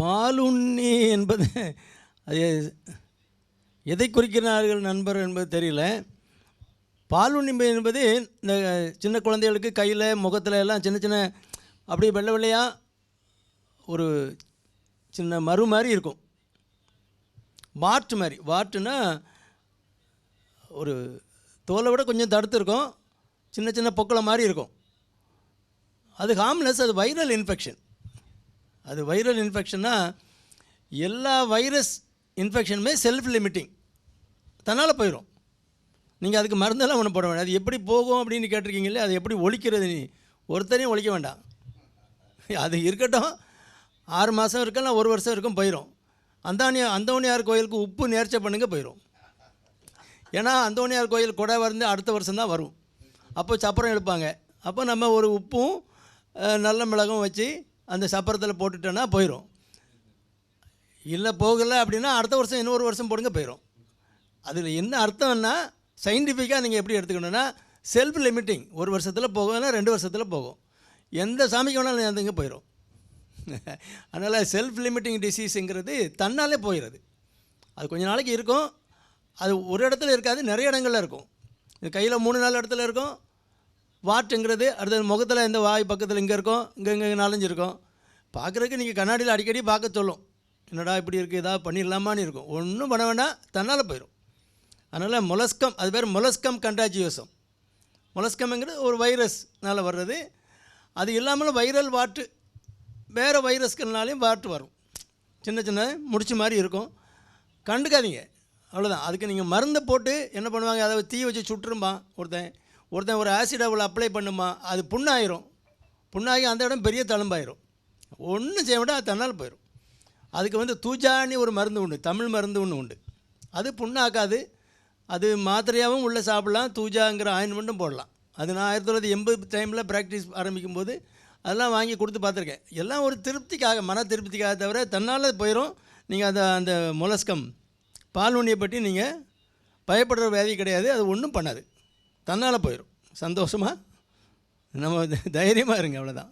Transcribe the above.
பாலுண்ணி என்பது அது எதை குறிக்கிறார்கள் நண்பர் என்பது தெரியல. பாலுண்ணி என்பது இந்த சின்ன குழந்தைகளுக்கு கையில் முகத்தில் எல்லாம் சின்ன சின்ன அப்படியே வெள்ளை வெள்ளையாக ஒரு சின்ன மறு மாதிரி இருக்கும். வாட்டு மாதிரி. வாட்டுனா ஒரு தோலை விட கொஞ்சம் தடுத்து இருக்கும். சின்ன சின்ன பொக்களை மாதிரி இருக்கும். அது ஹார்ம்லெஸ் அது வைரல் இன்ஃபெக்ஷன் அது வைரல் இன்ஃபெக்ஷன்னா எல்லா வைரஸ் இன்ஃபெக்ஷனுமே செல்ஃப் லிமிட்டிங் தன்னால் போயிடும் நீங்கள் அதுக்கு மருந்தெல்லாம் ஒன்றும் போட வேண்டாம் அது எப்படி போகும் அப்படின்னு கேட்டிருக்கீங்களே அது எப்படி ஒழிக்கிறது நீ? ஒருத்தரையும் ஒழிக்க வேண்டாம். அது இருக்கட்டும். ஆறு மாதம் இருக்கலாம் ஒரு வருஷம் இருக்கும் போயிடும் அந்தானியா அந்தோனியார் கோயிலுக்கு உப்பு நேர்ச்சை பண்ணுங்க போயிடும் ஏன்னா அந்தோனியார் கோயில் கொடை வந்து அடுத்த வருஷம் தான் வரும். அப்போ சப்பரம் எழுப்பாங்க அப்போ நம்ம ஒரு உப்பும் நல்ல மிளகும் வச்சு அந்த சப்பரத்தில் போட்டுட்டோன்னா போயிடும் இல்லை போகலை அப்படின்னா அடுத்த வருஷம் இன்னொரு வருஷம் போடுங்க போயிடும் அதில் என்ன அர்த்தம்னா சயின்டிஃபிக்காக நீங்கள் எப்படி எடுத்துக்கணுன்னா செல்ஃப் லிமிட்டிங் ஒரு வருஷத்தில் போகும் ரெண்டு வருஷத்தில் போகும். எந்த சாமிக்கு வேணாலும் அதுங்க போயிடும் அதனால் செல்ஃப் லிமிட்டிங் டிசீஸுங்கிறது தன்னாலே போயிடுது அது கொஞ்ச நாளைக்கு இருக்கும். அது ஒரு இடத்துல இருக்காது நிறைய இடங்கள்ல இருக்கும். இது கையில் மூணு நாலு இடத்துல இருக்கும். வாட்டுங்கிறது அடுத்தது முகத்தில் இந்த வாய் பக்கத்தில் இங்கே இருக்கும் இங்கே இங்கே நலஞ்சிருக்கும் பார்க்குறதுக்கு நீங்கள் கண்ணாடியில் அடிக்கடி பார்க்க சொல்லும். என்னடா இப்படி இருக்குது ஏதாவது பண்ணிடலாமான்னு இருக்கும். ஒன்றும் பண்ண வேண்டாம் தன்னால் போயிடும் அதனால் மொலஸ்கம் அது பேர் மொலஸ்கம் கண்டாஜியோசம். மொலஸ்கம்ங்கிறது ஒரு வைரஸ்னால் வர்றது. அது இல்லாமலும் வைரல் வாட்டு வேறு வைரஸ்கள்னாலையும் வாட்டு வரும். சின்ன சின்ன முடிச்ச மாதிரி இருக்கும். கண்டுக்காதீங்க. அவ்வளோதான் அதுக்கு நீங்கள் மருந்தை போட்டு என்ன பண்ணுவாங்க அதை தீ வச்சு சுட்டுரும்பான் ஒருத்தன். ஒருத்தன் ஒரு ஆசிட் அவளை அப்ளை பண்ணுமா அது புண்ணாயிரும். புண்ணாகி அந்த இடம் பெரிய தழும்பாயிரும். ஒன்றும் செய்ய வேண்டாம் அது தன்னால் போயிடும் அதுக்கு வந்து தூஜானி ஒரு மருந்து உண்டு தமிழ் மருந்து ஒன்று உண்டு. அது புண்ணாக்காது. அது மாத்திரையாகவும் உள்ளே சாப்பிடலாம் தூஜாங்கிற ஆயின்மெண்ட்டும் போடலாம். அது நான் ஆயிரத்தி தொள்ளாயிரத்தி எண்பது டைமில் ப்ராக்டிஸ் ஆரம்பிக்கும் போது அதெல்லாம் வாங்கி கொடுத்து பார்த்துருக்கேன். எல்லாம் ஒரு திருப்திக்காக மன திருப்திக்காக தவிர தன்னால் போயிடும் நீங்கள் அந்த அந்த மொலஸ்கம் பால்வனியை பற்றி நீங்கள் பயப்படுற வியாதி கிடையாது அது ஒன்றும் பண்ணாது. தன்னால் போயிடும் சந்தோஷமாக நம்ம தைரியமாக இருங்க அவ்வளோதான்